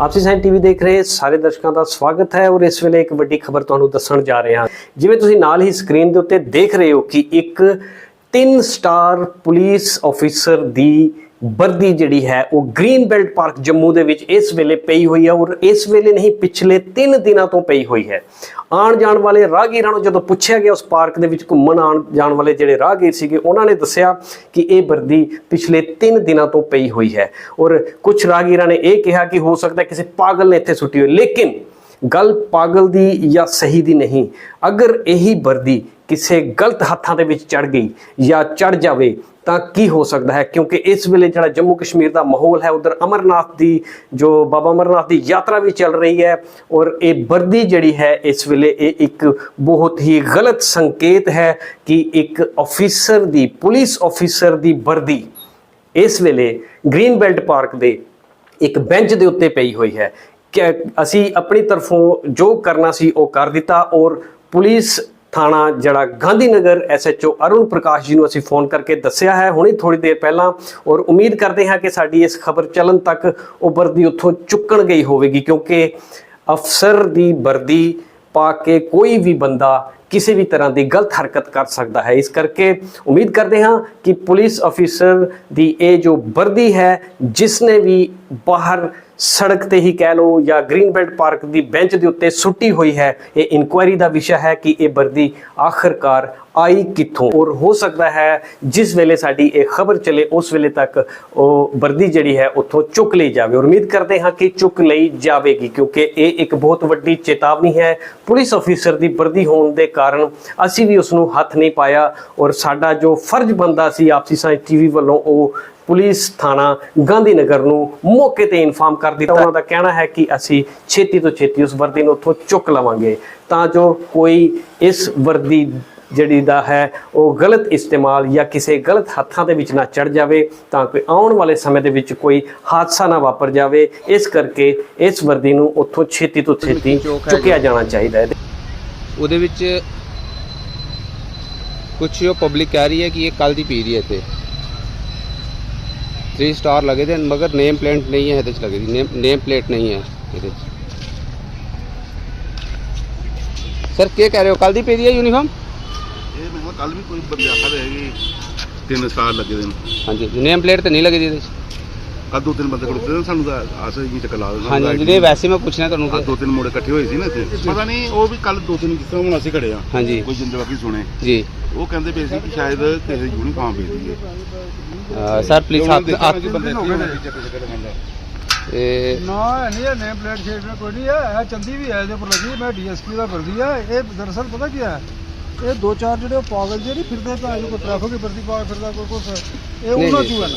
ਆਪਸੀ science TV ਦੇਖ ਰਹੇ ਸਾਰੇ ਦਰਸ਼ਕਾਂ ਦਾ ਸਵਾਗਤ ਹੈ ਔਰ ਇਸ ਵੇਲੇ ਇੱਕ ਵੱਡੀ ਖਬਰ ਤੁਹਾਨੂੰ ਦੱਸਣ ਜਾ ਰਹੇ ਹਾਂ। ਜਿਵੇਂ ਤੁਸੀਂ ਨਾਲ ਹੀ ਸਕਰੀਨ ਦੇ ਉੱਤੇ ਦੇਖ ਰਹੇ ਹੋ ਕਿ ਇੱਕ 3 ਸਟਾਰ ਪੁਲਿਸ ਆਫੀਸਰ ਦੀ ਵਰਦੀ ਜਿਹੜੀ ਹੈ, ਉਹ ਗ੍ਰੀਨ ਬੈਲਟ ਪਾਰਕ ਜੰਮੂ ਦੇ ਵਿੱਚ ਇਸ ਵੇਲੇ ਪਈ ਹੋਈ ਹੈ ਔਰ ਇਸ ਵੇਲੇ ਨਹੀਂ, ਪਿਛਲੇ 3 ਦਿਨਾਂ ਤੋਂ ਪਈ ਹੋਈ ਹੈ। ਆਉਣ ਜਾਣ ਵਾਲੇ ਰਾਹਗੀਰਾਂ ਨੂੰ ਜਦੋਂ ਪੁੱਛਿਆ ਗਿਆ ਉਸ ਪਾਰਕ ਦੇ ਵਿੱਚ ਘੁੰਮਣ ਆਉਣ ਜਾਣ ਵਾਲੇ ਜਿਹੜੇ ਰਾਹਗੀਰ ਸੀਗੇ, ਉਹਨਾਂ ਨੇ ਦੱਸਿਆ ਕਿ ਇਹ ਵਰਦੀ ਪਿਛਲੇ 3 ਦਿਨਾਂ ਤੋਂ ਪਈ ਹੋਈ ਹੈ। ਔਰ ਕੁਝ ਰਾਹਗੀਰਾਂ ਨੇ ਇਹ ਕਿਹਾ ਕਿ ਹੋ ਸਕਦਾ ਕਿਸੇ ਪਾਗਲ ਨੇ ਇੱਥੇ ਸੁੱਟੀ ਹੋਈ। ਲੇਕਿਨ ਗੱਲ ਪਾਗਲ ਦੀ ਜਾਂ ਸਹੀ ਦੀ ਨਹੀਂ। ਅਗਰ ਇਹੀ ਵਰਦੀ ਕਿਸੇ ਗਲਤ ਹੱਥਾਂ ਦੇ ਵਿੱਚ ਚੜ ਗਈ ਜਾਂ ਚੜ ਜਾਵੇ ਤਾਂ ਕੀ ਹੋ ਸਕਦਾ ਹੈ? ਕਿਉਂਕਿ ਇਸ ਵੇਲੇ ਜਿਹੜਾ ਜੰਮੂ ਕਸ਼ਮੀਰ ਦਾ ਮਾਹੌਲ ਹੈ, ਉਧਰ ਅਮਰਨਾਥ ਦੀ ਜੋ ਬਾਬਾ ਅਮਰਨਾਥ ਦੀ ਯਾਤਰਾ ਵੀ ਚੱਲ ਰਹੀ ਹੈ ਔਰ ਇਹ ਵਰਦੀ ਜਿਹੜੀ ਹੈ, ਇਸ ਵੇਲੇ ਇਹ ਇੱਕ ਬਹੁਤ ਹੀ ਗਲਤ ਸੰਕੇਤ ਹੈ ਕਿ ਇੱਕ ਆਫੀਸਰ ਦੀ, ਪੁਲਿਸ ਆਫੀਸਰ ਦੀ ਵਰਦੀ ਇਸ ਵੇਲੇ ਗ੍ਰੀਨ ਬੈਲਟ ਪਾਰਕ ਦੇ ਇੱਕ ਬੈਂਚ ਦੇ ਉੱਤੇ ਪਈ ਹੋਈ ਹੈ। ਕਿ ਅਸੀਂ ਆਪਣੀ ਤਰਫੋਂ ਜੋ ਕਰਨਾ ਸੀ ਉਹ ਕਰ ਦਿੱਤਾ ਔਰ ਪੁਲਿਸ ਥਾਣਾ ਜਿਹੜਾ ਗਾਂਧੀ ਗਾਂਧੀਨਗਰ ਐਸਐਚਓ ਅਰੁਣ ਪ੍ਰਕਾਸ਼ ਜੀ ਨੂੰ ਅਸੀਂ ਫੋਨ ਕਰਕੇ ਦੱਸਿਆ ਹੈ। ਹੁਣੇ ਥੋੜੀ ਦੇਰ ਪਹਿਲਾਂ ਔਰ ਉਮੀਦ ਕਰਦੇ ਹਾਂ ਕਿ ਸਾਡੀ ਇਸ ਖਬਰ ਚੱਲਣ ਤੱਕ ਉਹ ਵਰਦੀ ਉੱਥੋਂ ਚੁੱਕਣ ਗਈ ਹੋਵੇਗੀ, ਕਿਉਂਕਿ ਅਫਸਰ ਦੀ ਵਰਦੀ ਪਾ ਕੇ ਕੋਈ ਵੀ ਬੰਦਾ ਕਿਸੇ ਵੀ ਤਰ੍ਹਾਂ ਦੀ ਗਲਤ ਹਰਕਤ ਕਰ ਸਕਦਾ ਹੈ। ਇਸ ਕਰਕੇ ਉਮੀਦ ਕਰਦੇ ਹਾਂ ਕਿ ਪੁਲਿਸ ਅਫੀਸਰ ਦੀ ਇਹ ਜੋ ਵਰਦੀ ਹੈ, ਜਿਸ ਨੇ ਵੀ ਬਾਹਰ ਸੜਕ ਤੇ ਹੀ ਕਹਿ ਲਓ ਜਾਂ ਗ੍ਰੀਨ ਬੈਲਟ ਪਾਰਕ ਦੀ ਬੈਂਚ ਦੇ ਉੱਤੇ ਸੁੱਟੀ ਹੋਈ ਹੈ। ਇਹ ਇਨਕੁਆਇਰੀ ਦਾ ਵਿਸ਼ਾ ਹੈ ਕਿ ਇਹ ਵਰਦੀ ਆਖਰਕਾਰ ਆਈ ਕਿੱਥੋਂ? ਔਰ ਹੋ ਸਕਦਾ ਹੈ ਜਿਸ ਵੇਲੇ ਸਾਡੀ ਇਹ ਖਬਰ ਚਲੇ, ਉਸ ਵੇਲੇ ਤੱਕ ਉਹ ਵਰਦੀ ਜਿਹੜੀ ਹੈ ਉੱਥੋਂ ਚੁੱਕ ਲਈ ਜਾਵੇ। ਔਰ ਉਮੀਦ ਕਰਦੇ ਹਾਂ ਕਿ ਚੁੱਕ ਲਈ ਜਾਵੇਗੀ, ਕਿਉਂਕਿ ਇਹ ਇੱਕ ਬਹੁਤ ਵੱਡੀ ਚੇਤਾਵਨੀ ਹੈ। ਪੁਲਿਸ ਅਫੀਸਰ ਦੀ ਵਰਦੀ ਹੋਣ ਦੇ ਕਾਰਨ ਅਸੀਂ ਵੀ ਉਸ ਨੂੰ ਹੱਥ ਨਹੀਂ ਪਾਇਆ। ਔਰ ਸਾਡਾ ਜੋ ਫਰਜ਼ ਬੰਦਾ ਸੀ ਆਪਸੀ ਸਾਂਝ ਟੀਵੀ ਵੱਲੋਂ ਉਹ ਪੁਲਿਸ ਥਾਣਾ ਗਾਂਧੀਨਗਰ ਨੂੰ ਮੌਕੇ ਤੇ ਇਨਫਾਰਮ ਕਰ ਦਿੱਤਾ। ਉਹਨਾਂ ਦਾ ਕਹਿਣਾ ਹੈ ਕਿ ਅਸੀਂ ਛੇਤੀ ਤੋਂ ਛੇਤੀ ਉਸ ਵਰਦੀ ਨੂੰ ਉੱਥੋਂ ਚੁੱਕ ਲਵਾਂਗੇ। ਤਾਂ ਜੋ ਕੋਈ ਇਸ ਵਰਦੀ ਜਿਹੜੀ ਦਾ ਹੈ ਉਹ ਗਲਤ ਇਸਤੇਮਾਲ ਜਾਂ ਕਿਸੇ ਗਲਤ ਹੱਥਾਂ ਦੇ ਵਿੱਚ ਨਾ ਚੜ ਜਾਵੇ ਤਾਂ ਕਿ ਆਉਣ ਵਾਲੇ ਸਮੇਂ ਦੇ ਵਿੱਚ ਕੋਈ ਹਾਦਸਾ ਨਾ ਵਾਪਰ ਜਾਵੇ। ਇਸ ਕਰਕੇ ਇਸ ਵਰਦੀ ਨੂੰ ਉੱਥੋਂ ਛੇਤੀ ਤੋਂ ਛੇਤੀ ਚੁੱਕਿਆ ਜਾਣਾ ਚਾਹੀਦਾ ਹੈ। ਉਹਦੇ ਵਿੱਚ ਕੁਝ ਉਹ ਪਬਲਿਕ ਕਹਿ ਰਹੀ ਹੈ ਕਿ ਇਹ ਕੱਲ ਦੀ ਪੀ ਰਹੀ ਹੈ ਇੱਥੇ। 3 ਸਟਾਰ ਲੱਗੇ ਦੇ ਮਗਰ ਨੇਮ ਪਲੇਟ ਨਹੀਂ ਹੈ ਇਹਦੇ ਚ ਲੱਗੀ ਦੀ ਨੇਮ ਪਲੇਟ ਨਹੀਂ ਹੈ ਇਹਦੇ ਚ। ਸਰ ਕੀ ਕਹਿ ਰਹੇ ਹੋ? ਕੱਲ ਦੀ ਪੀ ਰਹੀ ਹੈ ਯੂਨੀਫਾਰਮ ਇਹ ਮੈਂ ਕੱਲ ਵੀ ਕੋਈ ਬੰਦੇ ਆਖਾ ਰਹੇ ਕਿ ਤਿੰਨ ਸਟਾਰ ਲੱਗੇ ਦੇ ਨੇ। ਹਾਂਜੀ ਨੇਮ ਪਲੇਟ ਤੇ ਨਹੀਂ ਲੱਗੀ ਦੀ ਇਹਦੇ ਚ। ਕੱਲ ਦੋ ਤਿੰਨ ਬੰਦੇ ਖੜੋਤੇ ਨੇ ਸਾਨੂੰ ਤਾਂ ਆਸ ਹੀ ਚੱਕ ਲਾ ਦੇਣਾ ਹਾਂਜੀ ਜਿਹੜੇ ਵੈਸੇ ਮੈਂ ਪੁੱਛਣਾ ਤੁਹਾਨੂੰ ਆਹ ਕਿ ਦੋ ਤਿੰਨ ਮੁੰਡੇ ਇਕੱਠੇ ਹੋਏ ਸੀ ਨਾ ਇੱਥੇ। ਪਤਾ ਨਹੀਂ ਉਹ ਵੀ ਕੱਲ ਦੋ ਤਿੰਨ ਜਿਸ ਤਰ੍ਹਾਂ ਹੁਣ ਅਸੀਂ ਖੜੇ ਆ ਹਾਂਜੀ। ਕੋਈ ਜਿੰਦੇ ਬਾਕੀ ਸੁਣੇ। ਜੀ। ਉਹ ਕਹਿੰਦੇ ਪਏ ਸੀ ਕਿ ਸ਼ਾਇਦ ਕਿਸੇ ਯੂਨੀਫਾਰਮ ਵੇਚਦੀ ਹੈ। ਅਹ ਸਰ ਪਲੀਜ਼ ਹੱਥ ਹੱਥ ਬੰਦੇ ਹੋ ਗਏ ਨੇ ਨਹੀਂ ਇਹ ਨੇਮ ਪਲੇਟ ਸ਼ੇਟ ਨਾਲ ਕੋਈ ਨਹੀਂ ਹੈ ਇਹ ਚੰਦੀ ਵੀ ਹੈ ਇਹਦੇ ਉੱਪਰ ਲੱਗੀ ਮੈਂ ਡੀਐਸਪੀ ਦਾ ਵਰਦੀ ਹੈ ਇਹ ਦਰਅਸਲ ਪਤਾ ਕੀ ਹੈ? ਇਹ ਦੋ ਚਾਰ ਜਿਹੜੇ ਉਹ ਪਾਗਲ ਜਿਹੜੇ ਫਿਰਦੇ ਤਾਂ ਕੋਈ ਟ੍ਰੈਫਿਕ ਦੀ ਵਰਦੀ ਪਾ ਕੇ ਫਿਰਦਾ ਕੋਈ ਕੁਛ ਇਹ ਉਹਨਾਂ। ਚੋਂ ਹੈ। ਨਾ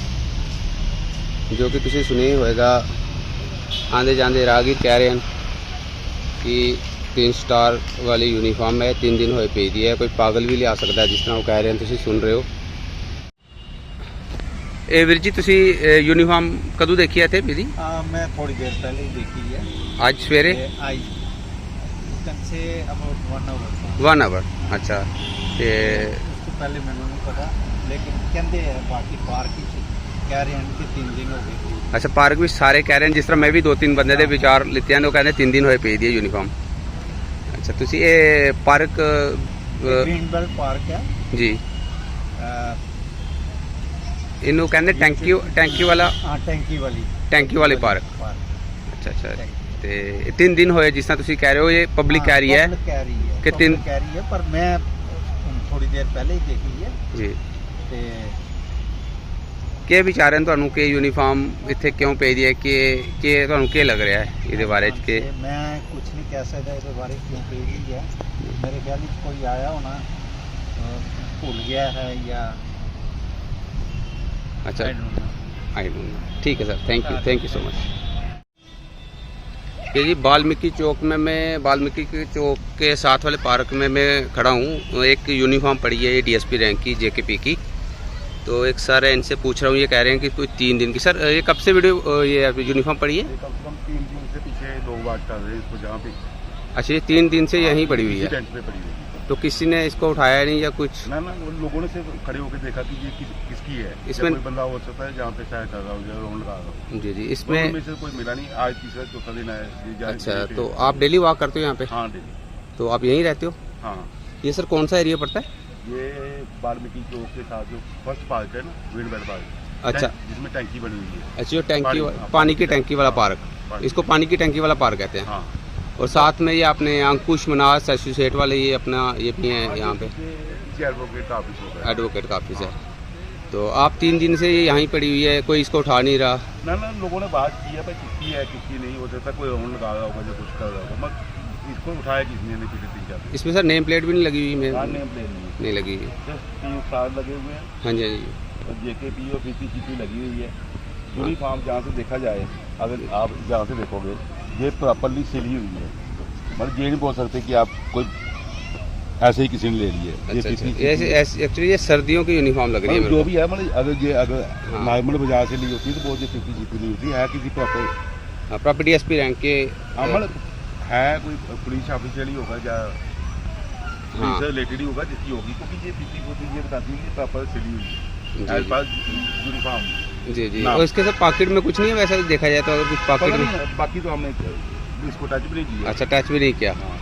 ਜੋ ਕਿ ਤੁਸੀਂ ਸੁਣੀ ਹੋਏਗਾ ਆਂਦੇ ਜਾਂਦੇ ਰਾਗੀ ਕਹਿ ਰਹੇ ਹਨ ਕਿ ਤਿੰਨ ਸਟਾਰ ਵਾਲੀ ਯੂਨੀਫਾਰਮ ਹੈ ਤਿੰਨ ਦਿਨ ਹੋਏ ਭੇਜਦੀ ਹੈ ਕੋਈ ਪਾਗਲ ਵੀ ਲਿਆ ਸਕਦਾ ਜਿਸ ਤਰ੍ਹਾਂ ਉਹ ਕਹਿ ਰਹੇ ਹਨ ਤੁਸੀਂ ਸੁਣ ਰਹੇ ਹੋ। ਇਹ ਵੀਰ ਜੀ ਤੁਸੀਂ ਯੂਨੀਫਾਰਮ ਕਦੋਂ ਦੇਖੀ ਹੈ ਇੱਥੇ ਮੇਰੀ? ਮੈਂ ਥੋੜੀ ਦੇਰ ਪਹਿਲੇ ਹੀ ਦੇਖੀ ਹੈ। ਅੱਜ ਸਵੇਰੇ? I can say about 1 hour 1 hour ਅੱਛਾ। ਤੇ ਪਹਿਲੇ ਮੈਨੂੰ ਨਹੀਂ ਪਤਾ ਲੇਕਿਨ ਕਹਿੰਦੇ ਆ ਬਾਕੀ ਪਾਰਕ ਹੀ ਸੀ ਅੱਛਾ ਪਾਰਕ ਵਿੱਚ ਸਾਰੇ ਕਹਿ ਰਹੇ ਨੇ ਜਿਸ ਤਰ੍ਹਾਂ ਮੈਂ ਵੀ ਦੋ ਤਿੰਨ ਬੰਦੇ ਦੇ ਵਿਚਾਰ ਲਿੱਤੇ ਨੇ ਉਹ ਕਹਿੰਦੇ 3 ਦਿਨ ਹੋਏ ਪਈ ਦੀ ਯੂਨੀਫਾਰਮ ਅੱਛਾ ਤੁਸੀਂ ਇਹ ਪਾਰਕ ਅਹ, ਪਾਰਕ ਹੈ। ਜੀ। ਇਹਨੂੰ ਕਹਿੰਦੇ ਟੈਂਕੀ ਟੈਂਕੀ ਵਾਲਾ ਹਾਂ ਟੈਂਕੀ ਵਾਲੀ। ਟੈਂਕੀ ਵਾਲੇ ਪਾਰਕ ਅੱਛਾ ਅੱਛਾ। ਤੇ ਇਹ ਦਿਨ ਹੋਏ ਜਿਸ ਤਰ੍ਹਾਂ ਤੁਸੀਂ ਕਹਿ ਰਹੇ ਹੋ ਇਹ ਪਬਲਿਕ ਕਹਿ ਰਹੀ ਹੈ ਕਿ ਤਿੰਨ- ਕਹਿ ਰਹੀ ਹੈ ਪਰ ਮੈਂ ਥੋੜੀ ਦੇਰ ਪਹਿਲੇ ਹੀ ਦੇਖੀ ਹੈ। ਜੀ। ਤੇ ਕੀ ਵਿਚਾਰ ਹਨ ਤੁਹਾਨੂੰ ਕਿ ਯੂਨੀਫਾਰਮ ਇੱਥੇ ਕਿਉਂ ਪਈ ਦੀ ਹੈ ਕਿ ਕਿ ਤੁਹਾਨੂੰ ਕੀ ਲੱਗ ਰਿਹਾ ਹੈ ਇਹਦੇ ਬਾਰੇ ਚ ਕਿ ते मैं कुछ नहीं कह सकता इसके बारे में क्यों कही गई है मेरे ख्याल में कोई आया होना अ, भूल गया है या ਅੱਛਾ I don't know. I don't ਠੀਕ ਹੈ sir thank you thank you so much ये जी वाल्मीकि चौक में मैं वाल्मीकि के चौक के साथ वाले पार्क में मैं खड़ा हूँ एक यूनिफॉर्म पड़ी है ये डीएसपी रैंक की जेकेपी की तो एक सर है इनसे पूछ रहा हूँ ये कह रहे हैं कि कोई तीन दिन की। सर ये कब से वीडियो ये यूनिफॉर्म पड़ी है? कम से कम तीन दिन से पीछे लोग बात कर रहे हैं इसको जहाँ पे। अच्छा ये तीन दिन से यहीं पड़ी हुई है? पड़ी हुई तो किसी ने इसको उठाया नहीं या कुछ? ना ना वो लोगों ने सिर्फ़ खड़े होकर देखा कि ये किस, किसकी है। इसमें- कोई बंदा हो सकता है जहाँ पे शायद कर रहा हो या राउंड लगा रहा हो। जी जी इसमें इसमें से कोई मिला नहीं। आज तीसरा चौथा दिन है ये जा- अच्छा तो आप डेली वॉक करते हो यहाँ पे? हाँ डेली तो आप यहीं रहते हो? हाँ। ये सर कौन सा एरिया पड़ता है? ये वाल्मीकि चौक के साथ जो फ़र्स्ट पार्क है ना विंडवेल पार्क अच्छा। जिसमें टैंकी बनी हुई है। अच्छा जो टैंकी पानी- वा- हाँ, पानी की टैंकी वाला पार्क। पानी। इसको पानी की टैंकी वाला पार्क कहते हैं। हाँ। और साथ में ये आपने अंकुश मनास एसोसिएट वाले ये अपना ये भी हैं यहाँ पे। एडवोकेट का ऑफ़िस होगा एडवोकेट का ऑफ़िस है। तो आप तीन दिन से ये यहीं पड़ी हुई है कोई इसको उठा नहीं रहा। ना ना लोगों ने बात की है भाई किसकी है किसकी नहीं हो सकता कोई राउंड लगा रहा होगा या कुछ कर रहा होगा। इसको उठाया किसने नहीं पिछले तीन चार इसमें सर नेम प्लेट भी नहीं लगी हुई हाँ मैं नेम प्लेट नहीं नहीं लगी हुई तीन लगे हुए हैं। हाँ जी हाँ जी। और जेकेपी और पीसीसीपी लगी हुई है। यूनिफॉर्म जहाँ से देखा जाए अगर आप जहाँ से देखोगे ये प्रॉपरली सिली हुई है। मतलब ये नहीं बोल सकते कि आप कोई ऐसे ही किसी ने ले ली है। ये अच्छा अच्छा। ये एक्चुअली ये सर्दियों की यूनिफॉर्म लग रही है मतलब जो भी है मतलब अगर ये अगर हाँ। नॉर्मल बाज़ार से ली होती है तो बहुत ये फिफ्टी जीपी नहीं होती है किसी प्रॉपर हाँ प्रॉपर्टी एस रैंक के हाँ है कोई पुलिस ऑफिशियल ही होगा या हाँ। पुलिस से रिलेटेड ही होगा जिसकी होगी क्योंकि ये फिफ्टी फोर्टी ये बताती है प्रॉपर सिली हुई है। यूनिफॉर्म जी। जी और इसके सब पॉकेट में कुछ नहीं है? वैसा देखा जाए तो अगर कुछ पॉकेट में बाकी तो हमने इसको टच भी नहीं किया। अच्छा टच भी नहीं किया। हाँ।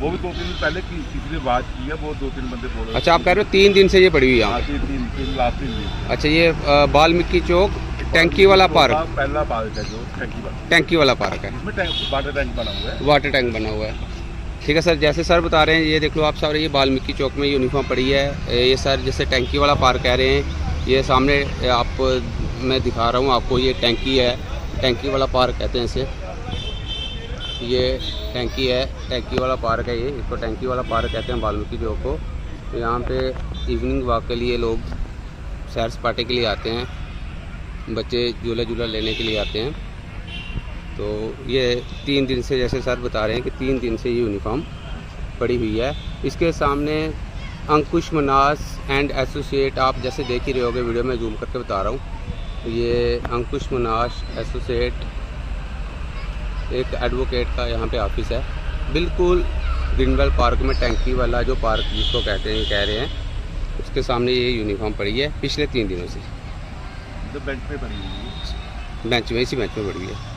वो भी दो तीन दिन पहले की किसी ने बात की है वो दो तीन बंदे बोल अच्छा आप कह रहे हो तीन दिन से ये पड़ी हुई है हाँ तीन तीन तीन लास्ट तीन दिन अच्छा ये वाल्मीकि चौक टैंकी वाला पार्क? पहला पार्क है जो टैंकी वाला टैंकी वाला पार्क है। इसमें वाटर टैंक बना हुआ है। वाटर टैंक बना हुआ है। ठीक है सर जैसे सर बता रहे हैं ये देख लो आप सर ये वाल्मीकि चौक में यूनिफॉर्म पड़ी है। ये सर जैसे टैंकी वाला पार्क कह रहे हैं ये सामने आप मैं दिखा रहा हूँ आपको ये टैंकी है। टैंकी वाला पार्क कहते हैं इसे। ये टैंकी है टैंकी वाला पार्क है ये। इसको टैंकी वाला पार्क कहते हैं वाल्मीकि चौक को। यहाँ पे इवनिंग वॉक के लिए लोग सैर सपाटे के लिए आते हैं। बच्चे झूला झूला लेने के लिए आते हैं। तो ये तीन दिन से जैसे सर बता रहे हैं कि तीन दिन से ये यूनिफॉर्म पड़ी हुई है। इसके सामने अंकुश मनास एंड एसोसिएट आप जैसे देख ही रहे होगे, वीडियो में जूम करके बता रहा हूँ। ये अंकुश मनास एसोसिएट एक एडवोकेट का यहाँ पे ऑफ़िस है। बिल्कुल ग्रीनवेल पार्क में टैंकी वाला जो पार्क जिसको कहते हैं, कह रहे हैं, उसके सामने ये यूनिफॉर्म पड़ी है, पिछले तीन दिनों से। जो बेंच पे पड़ी हुई है बेंच में इसी बेंच में पड़ी हुई है